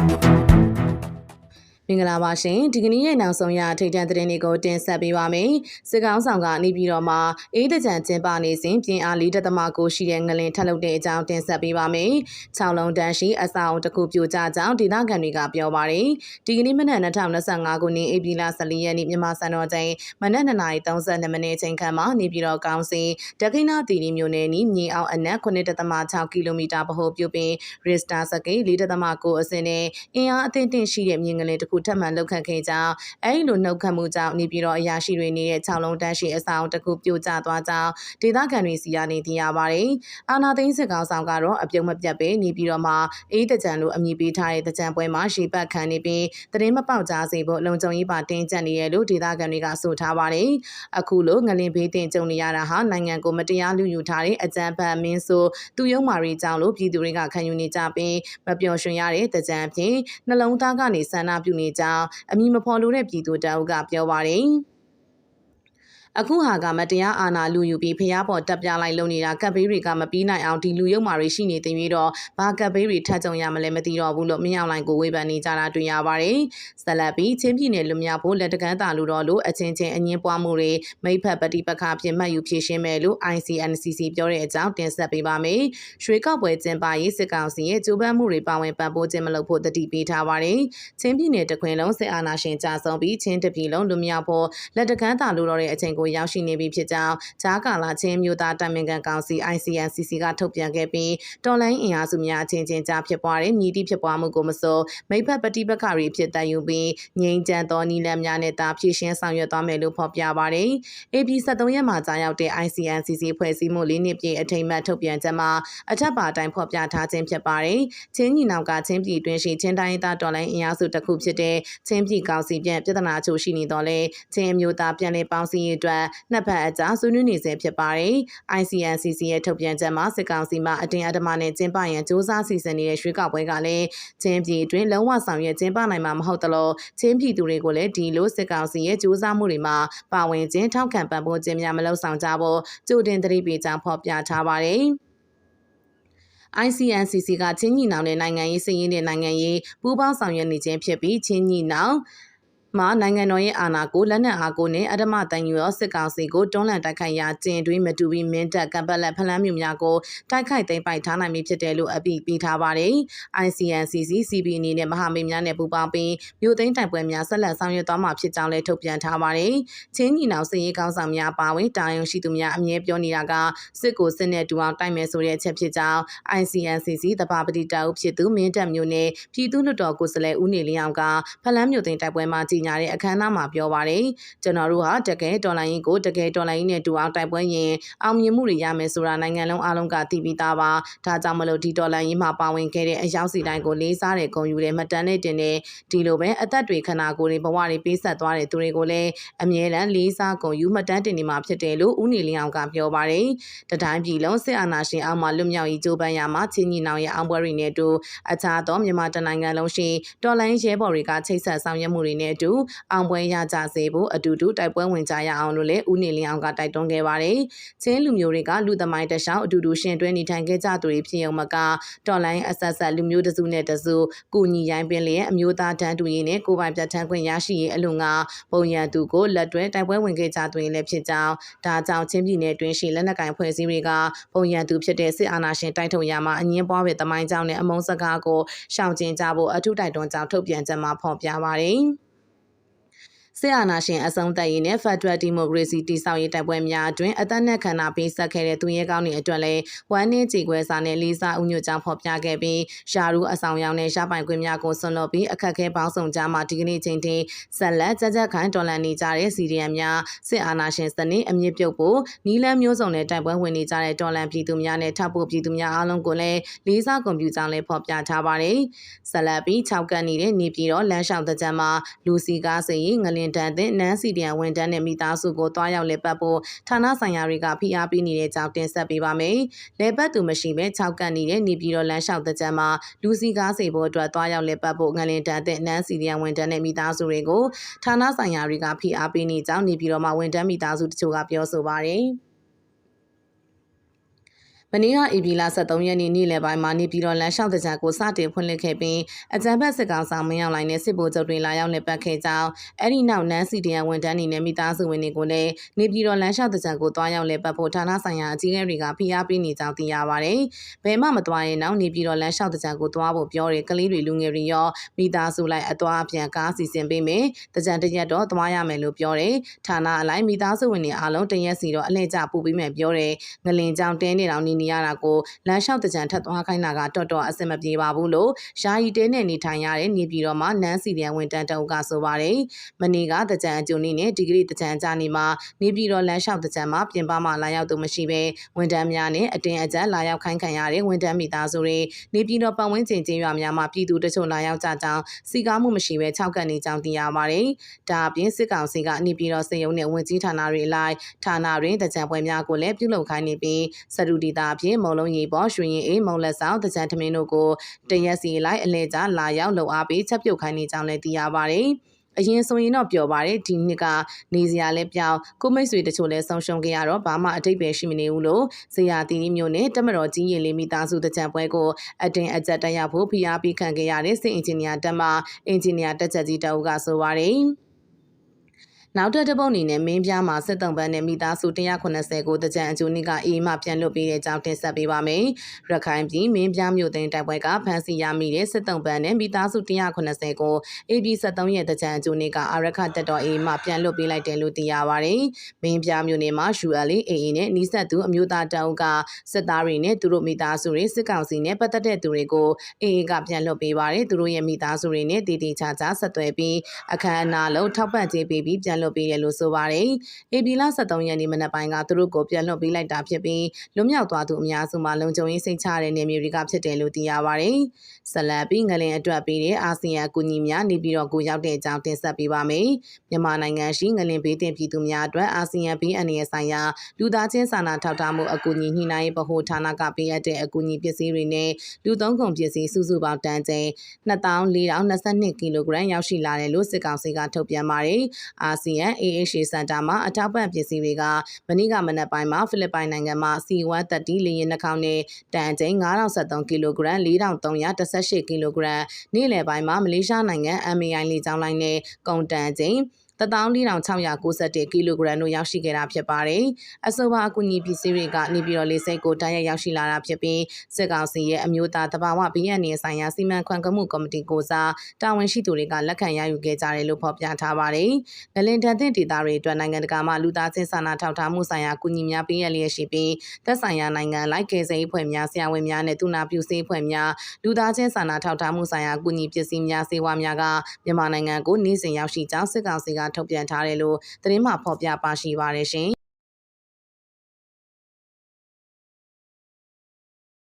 Thank you. မင်္ဂလာပါရှင်ဒီကနေ့ရဲ့နောက်ဆုံးရထိတ်တန့်သတင်းတွေကိုတင်ဆက်ပေးပါမယ်စစ်ကောင်းဆောင်ကနေပြည်တော်မှာအေးတကြံကျင်းပနေစဉ်ပြင်အားလေးတက်သမားကိုရှိတဲ့ငလင်ထက်လုပ်တဲ့အကြောင်းတင်ဆက်ပေးပါမယ်6လုံးတန်းရှိအဆောက်အုံတစ်ခုပြိုကျကြောင်းဒေသခံတွေကပြောပါတယ်ဒီကနေ့မနက်2025ခုနှစ်ဧပြီလ14ရက်နေ့မြန်မာစံတော်ချိန်မနက်9:32မိနစ်ချိန်ခန့်မှာနေပြည်တော်ကောင်စီဒခိနာတီရီမြို့နယ်နီးမြေအောင်အနက်9.6ကီလိုမီတာဗဟိုပြုပင်ရစ်စတာစကိ4.9အစင်းနဲ့အင်အားအသင့်တင်ရှိတဲ့မြင်းငလင်တစ်ခုထပ်မံလှုပ်ခတ်ခဲ့ကြောင်းအဲဒီလိုနှုတ်ခတ်မှုကြောင့်နေပြည်တော်အရာရှိတွေနေတဲ့6လုံးတန်းရှိအဆောင်တစ်ခုပြိုကျသွားကြောင်းဒေသခံတွေစီကနေသိရပါတယ်။အာနာသိန်းစစ်ကောင်ဆောင်ကတော့အပြုံမပြတ်ပဲနေပြည်တော်မှာအေးတကြံလိုအမည်ပေးထားတဲ့တကြံပွဲမှာရေပတ်ခံနေပြီးသတင်းမပေါက်ကြားစေဖို့လုံခြုံရေးပါတင်းကျပ်နေရလို့ဒေသခံတွေကဆိုထားပါတယ်။အခုလိုငလင်ဘေးတင်ကြုံနေရတာဟာနိုင်ငံကိုမတရားလူယူထားတဲ့အကြံဖတ်မင်းဆိုသူယုံမာရီကြောင့်လို့ပြည်သူတွေကခံယူနေကြပြီးမပျော်ရွှင်ရတဲ့တကြံဖြင့်နှလုံးသားကနေဆန္ဒပြုနေကြောင်းအမည်မဖော်လိုတဲ့ပြည်သူတအုပ်ကပြောပါတယ်။ အခုဟာကမတရားအာဏာလူယူပြီးဖျားပေါ်တက်ပြလိုက်လုံနေတာကပ်ဘေးတွေကမပြီးနိုင်အောင်ဒီလူရုံမာတွေရှိနေသိပြီးတော့ဘာကပ်ဘေးတွေထပ်ကြုံရမလဲမသိတော့ဘူးလို့မင်းအောင်လိုင်ကိုဝေဖန်နေကြတာတွေ့ရပါတယ်။ဆက်လက်ပြီးချင်းပြည်နယ်လူမျိုးဖို့လက်တကမ်းတာလူတော်လို့အချင်းချင်းအငင်းပွားမှုတွေမိဖက်ပฏิပက္ခဖြစ်မှတ်ယူဖြည့်ရှင်းမယ်လို့ ICNCC ပြောတဲ့အကြောင်းတင်ဆက်ပေးပါမယ်။ရွှေကောက်ပွဲကျင်းပရေးစစ်ကောင်စီရဲ့ကြိုးပမ်းမှုတွေပါဝင်ပံ့ပိုးခြင်းမလုပ်ဖို့တတိပေးထားပါတယ်။ချင်းပြည်နယ်တခွင်လုံးစစ်အာဏာရှင်ကြာဆုံးပြီးချင်းတပြည်လုံးလူမျိုးဖို့လက်တကမ်းတာလူတော်တဲ့အချိန်ကိုရောက်ရှိနေပြီဖြစ်ကြောင်းဂျားကာလာချင်းမျိုးသားတိုင်ပင်ခံကောင်စီ ICNCC ကထုတ်ပြန်ခဲ့ပြီးတော်လိုင်းအင်အားစုများအချင်းချင်းကြားဖြစ်ပွားတဲ့မြည်တိဖြစ်ပွားမှုကိုမစိုးမိဖက်ပฏิပက္ခတွေဖြစ်တည်ယူပြီးငြိမ်းချမ်းသောနီလန်းများနဲ့တာဖြည့်ရှင်းဆောင်ရွက်သွားမယ်လို့ဖော်ပြပါတယ်။ AP 73ရက်မှာကြာရောက်တဲ့ ICNCC ဖွဲ့စည်းမှုလေးနှစ်ပြည့်အထိမ်းအမှတ်ထုတ်ပြန်ချက်မှာအထက်ပါတိုင်းဖော်ပြထားခြင်းဖြစ်ပါတယ်။ချင်းညီနောက်ကချင်းပြည်တွင်းရှိချင်းတိုင်းသားတော်လိုင်းအင်အားစုတစ်ခုဖြစ်တဲ့ချင်းပြည်ကောင်စီပြန်ပြဿနာချို့ရှိနေတော့လဲချင်းအမျိုးသားပြန်လည်ပေါင်းစည်းရေးအတွနှစ်ဖက်အကြားဆွေးနွေးနေဆဲဖြစ်ပါတယ်။ ICNCC ရဲ့ထုတ်ပြန်ချက်မှာစစ်ကောင်စီမှအတင်းအဓမ္မနဲ့ကျင်းပရန်စ조사စီစဉ်နေတဲ့ရွှေကောက်ပွဲကလည်းချင်းပြည်တွင်လုံးဝဆောင်ရွက်ကျင်းပနိုင်မှာမဟုတ်သလိုချင်းပြည်သူတွေကိုလည်းဒီလိုစစ်ကောင်စီရဲ့စ조사မှုတွေမှာပါဝင်ခြင်းထောက်ခံပံ့ပိုးခြင်းများမလုပ်ဆောင်ကြဖို့ကြိုတင်သတိပေးကြောင်းဖော်ပြထားပါတယ်။ ICNCC ကချင်းညီနောင်တဲ့နိုင်ငံရေးစည်ရင်းတဲ့နိုင်ငံရေးပူးပေါင်းဆောင်ရွက်နေခြင်းဖြစ်ပြီးချင်းညီနောင် မှာနိုင်ငံတော်ရဲ့အာဏာကိုလက်နက်အားကိုနဲ့အဓမ္မတန်ယူသောစစ်ကောင်စီကိုတွန်းလှန်တိုက်ခိုက်ရာကျင်တွင်းမတူပြီးမင်းတပ်ကံပတ်လက်ဖလန်းမျိုးများကိုတိုက်ခိုက်သိမ်းပိုက်ထားနိုင်ပြီဖြစ်တယ်လို့အပိပေးထားပါတယ်။ ICNCC CB အနေနဲ့မဟာမိတ်များနဲ့ပူးပေါင်းပြီးမြို့သိမ်းတိုက်ပွဲများဆက်လက်ဆောင်ရွက်သွားမှာဖြစ်ကြောင်းလည်းထုတ်ပြန်ထားပါတယ်။ချင်းညီနောင်စစ်ရေးကောင်းဆောင်များပါဝင်တာယုံရှိသူများအမြဲပြောနေတာကစစ်ကိုစစ်နဲ့တူအောင်တိုက်မယ်ဆိုတဲ့အချက်ဖြစ်ကြောင်း ICNCC တပါပတိတာဦးဖြစ်သူမင်းတပ်မျိုးနဲ့ပြည်သူ့လွှတ်တော်ကိုယ်စားလှယ်ဦးနေလျောင်ကဖလန်းမြို့သိမ်းတိုက်ပွဲမှာကြီးညာတဲ့အခမ်းအနားမှာပြောပါတယ်ကျွန်တော်တို့ဟာတကယ်တော်လိုင်းရင်ကိုတကယ်တော်လိုင်းရင်နဲ့တူအောင်တိုက်ပွဲရင်အောင်မြင်မှုတွေရမယ်ဆိုတာနိုင်ငံလုံးအားလုံးကသိပြီးသားပါဒါကြောင့်မလို့ဒီတော်လိုင်းရင်မှာပါဝင်ခဲ့တဲ့အယောက်စီတိုင်းကိုလေးစားတဲ့ဂုဏ်ယူတဲ့မှတ်တမ်းနဲ့တင်တဲ့ဒီလိုပဲအသက်တွေခန္ဓာကိုယ်တွေဘဝတွေပေးဆက်သွားတဲ့သူတွေကိုလည်းအမြဲတမ်းလေးစားဂုဏ်ယူမှတ်တမ်းတင်နေမှာဖြစ်တယ်လို့ဦးနေလင်းအောင်ကပြောပါတယ်တတိုင်းပြည်လုံးစစ်အာဏာရှင်အောက်မှာလွတ်မြောက်ရေးကြိုးပမ်းရမှာချင်းညီနောင်ရဲ့အောင်ပွဲတွေနဲ့အတူအခြားသောမြန်မာတနိုင်ငံလုံးရှိတော်လိုင်းရဲဘော်တွေကချိတ်ဆက်ဆောင်ရွက်မှုတွေနဲ့အတူအောင်ပွဲရကြစေဖို့အတူတူတိုက်ပွဲဝင်ကြရအောင်လို့လည်းဦးနေလင်းအောင်ကတိုက်တွန်းခဲ့ပါတယ်။ချင်းလူမျိုးတွေကလူသမိုင်းတခြားအတူတူရှင်တွဲနေထိုင်ခဲ့ကြသူတွေဖြစ်ုံမကတော်လိုင်းအဆက်ဆက်လူမျိုးတစုနဲ့တစုကုညီရိုင်းပင်လျက်အမျိုးသားတန်းတူရေးနဲ့ကိုပိုင်ပြတ်ထန်းခွင့်ရရှိရေးအလုံငါပုံရန်သူကိုလက်တွဲတိုက်ပွဲဝင်ခဲ့ကြသူတွေလည်းဖြစ်ကြောင်းဒါကြောင့်ချင်းပြည်နယ်တွင်ရှိလက်နက်ကင်ဖွဲ့စည်းတွေကပုံရန်သူဖြစ်တဲ့စစ်အာဏာရှင်တိုက်ထုတ်ရမှာအငင်းပွားပဲတမိုင်းကြောင်းနဲ့အမုန်းစကားကိုရှောင်ကျဉ်ကြဖို့အထူးတိုက်တွန်းကြောင်းထုတ်ပြန်ချက်မှာဖော်ပြပါတယ်။ စစ်အာဏာရှင်အဆုံးသတ်ရေးနဲ့ Federal Democracy တည်ဆောက်ရေးတိုက်ပွဲများအတွင်းအသက်နဲ့ခန္ဓာပေးဆက်ခဲ့တဲ့သူရဲကောင်းတွေအတွက်လည်းဝမ်းနည်းကြေကွဲစာနဲ့လေးစားဥညွတ်ကြောင်းဖော်ပြခဲ့ပြီးရှာရူအဆောင်ရောင်နဲ့ရှာပိုင်ခွင့်များကိုဆွန့်လွတ်ပြီးအခက်အခဲပေါင်းစုံကြားမှာဒီကနေ့ချိန်ထိဆက်လက်ကြကြခိုင်တော်လှန်နေကြတဲ့စီရီယံများစစ်အာဏာရှင်စနစ်အမြင့်ပြုတ်ဖို့နီလန်းမျိုးစုံနဲ့တိုက်ပွဲဝင်နေကြတဲ့တော်လှန်ပြည်သူများနဲ့ထပ်ဖို့ပြည်သူများအားလုံးကိုလည်းလေးစားကွန်ပျူတာလည်းဖော်ပြထားပါတယ်ဆက်လက်ပြီး6ကပ်နေတဲ့နေပြည်တော်လမ်းလျှောက်တဲ့ကြမှာလူစီကားစေရင်ငလင်တန်တဲ့နန်းစီဒီယံဝန်တန်းနဲ့မိသားစုကိုတွားရောက်လဲပတ်ဖို့ဌာနဆိုင်ရာတွေကဖိအားပေးနေတဲ့ကြောင်းတင်ဆက်ပေးပါမယ်။လဲပတ်သူမရှိပဲ6ကပ်နေတဲ့နေပြည်တော်လမ်းလျှောက်တဲ့ကြမှာလူစီကားစေဖို့အတွက်တွားရောက်လဲပတ်ဖို့ငလင်တန်တဲ့နန်းစီဒီယံဝန်တန်းနဲ့မိသားစုတွေကိုဌာနဆိုင်ရာတွေကဖိအားပေးနေကြောင်းနေပြည်တော်မှာဝန်တန်းမိသားစုတချို့ကပြောဆိုပါတယ်။ မနေ့ကဧပြီလ23ရက်နေ့နေ့လယ်ပိုင်းမှာနေပြည်တော်လမ်းလျှောက်တကြကိုစတင်ဖွင့်လှစ်ခဲ့ပြီးအကြံဖက်စစ်ကောင်ဆောင်မင်းအောင်လိုင်းနဲ့စစ်ဗိုလ်ချုပ်တွေလာရောက်လက်ပတ်ခဲ့ကြောင်းအဲ့ဒီနောက်နန်းစီတရန်ဝန်တန်းနေနဲ့မိသားစုဝင်တွေကိုလည်းနေပြည်တော်လမ်းလျှောက်တကြကိုတွားရောက်လက်ပတ်ဖို့ဌာနဆိုင်ရာအကြီးအကဲတွေကဖိအားပေးနေကြောင်းသိရပါတယ်။ဘယ်မှမတွားရင်နောက်နေပြည်တော်လမ်းလျှောက်တကြကိုတွားဖို့ပြောတဲ့ကလေးတွေလူငယ်တွေရောမိသားစုလိုက်အတွားပြန်ကားစီစဉ်ပေးမယ်။တကြံတရက်တော့တွားရမယ်လို့ပြောတယ်။ဌာနအလိုက်မိသားစုဝင်တွေအားလုံးတရက်စီတော့အလှည့်ကျပို့ပေးမယ်ပြောတယ်။ငလင်ကြောင်တဲနေတောင်နေနေရတာကိုလမ်းလျှောက်တကြံထပ်သွားခိုင်းတာကတော်တော်အဆင်မပြေပါဘူးလို့ယာယီတဲနဲ့နေထိုင်ရတဲ့နေပြည်တော်မှာနန်းစီရန်ဝန်တန်းတအုပ်ကဆိုပါတယ်။မနေ့ကတကြံအကျုံနေနဲ့ဒီဂရီတကြံကြနေမှာနေပြည်တော်လမ်းလျှောက်တကြံမှာပြင်ပမှာလာရောက်သူမရှိဘဲဝန်တန်းများနဲ့အတင်းအကျပ်လာရောက်ခိုင်းခံရတဲ့ဝန်တန်းမိသားစုတွေနေပြည်တော်ပတ်ဝန်းကျင်ကျေးရွာများမှာပြည်သူတချို့လာရောက်ကြကြောင်းစီကားမှုမရှိဘဲ၆ကန်နေကြောင်းသိရပါတယ်။ဒါအပြင်စစ်ကောင်စီကနေပြည်တော်စေယုံနဲ့ဝင်ကြီးဌာနတွေလိုက်ဌာနတွင်တကြံပွဲများကိုလည်းပြုလုပ်ခိုင်းနေပြီးစရူဒီတာအပြင်မုံလုံးရေပေါ်ရွှေရင်အေးမုံလက်ဆောင်တကြံထမင်းတို့ကိုတရက်စီလိုက်အလဲကျလာရောက်လှုပ်အားပေးချက်ပြုတ်ခိုင်းနေကြောင်းလည်းသိရပါတယ်။အရင်ဆိုရင်တော့ပြောပါတယ်ဒီနှစ်ကနေစရာလဲပြောင်းကိုမိတ်ဆွေတချို့လဲဆုံးရှုံးခဲ့ရတော့ဘာမှအတိတ်ပဲရှိမနေဘူးလို့ဇေယျတီနီမျိုးနဲ့တမတော်ကြီးရင်လေးမိသားစုတကြံပွဲကိုအတင်းအကျပ်တက်ရောက်ဖို့ဖိအားပေးခံခဲ့ရတဲ့စစ်အင်ဂျင်နီယာတက်မှအင်ဂျင်နီယာတက်ချက်ကြီးတအုပ်ကဆိုပါတယ်။ နောက်ထပ်တစ်ပုတ်အနေနဲ့မင်းပြားမှာစစ်တုံးပန်းနဲ့မိသားစု190ကိုတကြံအကျိုးနှစ်ကအေးမှပြန်လွတ်ပေးတဲ့အကြောင်းတင်ဆက်ပေးပါမယ်။ရခိုင်ပြည်မင်းပြားမြို့သိမ်းတိုက်ပွဲကဖမ်းဆီးရမိတဲ့စစ်တုံးပန်းနဲ့မိသားစု190ကို AB 73ရဲ့တကြံအကျိုးနှစ်ကအရခတက်တော်အေးမှပြန်လွတ်ပေးလိုက်တယ်လို့သိရပါဗျ။မင်းပြားမြို့နယ်မှာ ULA AA နဲ့နီးစပ်သူအမျိုးသားတအုပ်ကစစ်သားတွေနဲ့သူတို့မိသားစုတွေစစ်ကောင်စီနဲ့ပတ်သက်တဲ့သူတွေကို AA ကပြန်လွတ်ပေးပါတယ်။သူတို့ရဲ့မိသားစုတွေနဲ့တည်တည်ချာချာဆက်သွယ်ပြီးအခမ်းအနားလုံးထောက်ပံ့ကြေးပေးပြီးပြန်လွတ်ပေးတယ်လို့ဆိုပါတယ်။ AB လ73ရက်နေ့မနက်ပိုင်းကသူတို့ကိုပြန်လွတ်ပေးလိုက်တာဖြစ်ပြီးလွတ်မြောက်သွားသူအများစုမှာလုံခြုံရေးစိတ်ချတဲ့နေမျိုးတွေကဖြစ်တယ်လို့သိရပါတယ်။ဆက်လက်ပြီးငလင်အတွက်ပေးတဲ့အာဆီယံအကူအညီများနေပြီးတော့ကိုရောက်တဲ့အကြောင်းတင်ဆက်ပေးပါမယ်။မြန်မာနိုင်ငံရှိငလင်ဘေးတင်ပြည်သူများအတွက်အာဆီယံဘေးအန္တရာယ်ဆိုင်ရာလူသားချင်းစာနာထောက်ထားမှုအကူအညီညှိနှိုင်းရေးဗဟိုဌာနကပေးအပ်တဲ့အကူအညီပစ္စည်းတွေနဲ့လူသုံးကုန်ပစ္စည်းစုစုပေါင်းတန်ချိန်2422ကီလိုဂရမ်ရောက်ရှိလာတယ်လို့စစ်ကောင်စီကထုတ်ပြန်ပါတယ်။အာဆီယံ AHA စင်တာမှာအထောက်ပံ့ပစ္စည်းတွေကမနေ့ကမနက်ပိုင်းမှာဖိလစ်ပိုင်နိုင်ငံမှာ C130 လေယာဉ်နှာခေါင်းနဲ့တန်ချိန်9073ကီလိုဂရမ်4318ကီလိုဂရမ်နေ့လယ်ပိုင်းမှာမလေးရှားနိုင်ငံ MAI လေကြောင်းလိုင်းနဲ့ကုန်တန်ချိန် 14691ကီလိုဂရမ်တို့ရောက်ရှိခဲ့တာဖြစ်ပါတယ်။အဆိုပါအကူအညီပစ္စည်းတွေကနေပြည်တော်လေးစိတ်ကိုတိုက်ရိုက်ရောက်ရှိလာတာဖြစ်ပြီးစစ်ကောင်စီရဲ့အမျိုးသားတဘာဝဘီယန်နေဆိုင်ရာစီမံခွန်ကမှုကော်မတီကိုစားတာဝန်ရှိသူတွေကလက်ခံရယူခဲ့ကြတယ်လို့ဖော်ပြထားပါတယ်။ငလင်တန်တဲ့ဒေသတွေအတွက်နိုင်ငံတကာမှလူသားချင်းစာနာထောက်ထားမှုဆိုင်ရာအကူအညီများပေးရလျက်ရှိပြီးသက်ဆိုင်ရာနိုင်ငံလိုက်ကယ်ဆယ်ရေးဖွဲ့များဆရာဝန်များနဲ့သူနာပြုဆေးဖွဲ့များလူသားချင်းစာနာထောက်ထားမှုဆိုင်ရာအကူအညီပစ္စည်းများစေဝါများကမြန်မာနိုင်ငံကိုနေ့စဉ်ရောက်ရှိကြောင်းစစ်ကောင်စီကထုတ်ပြန်ထားတယ်လို့သတင်းမှဖော်ပြပါရှိပါတယ်ရှင်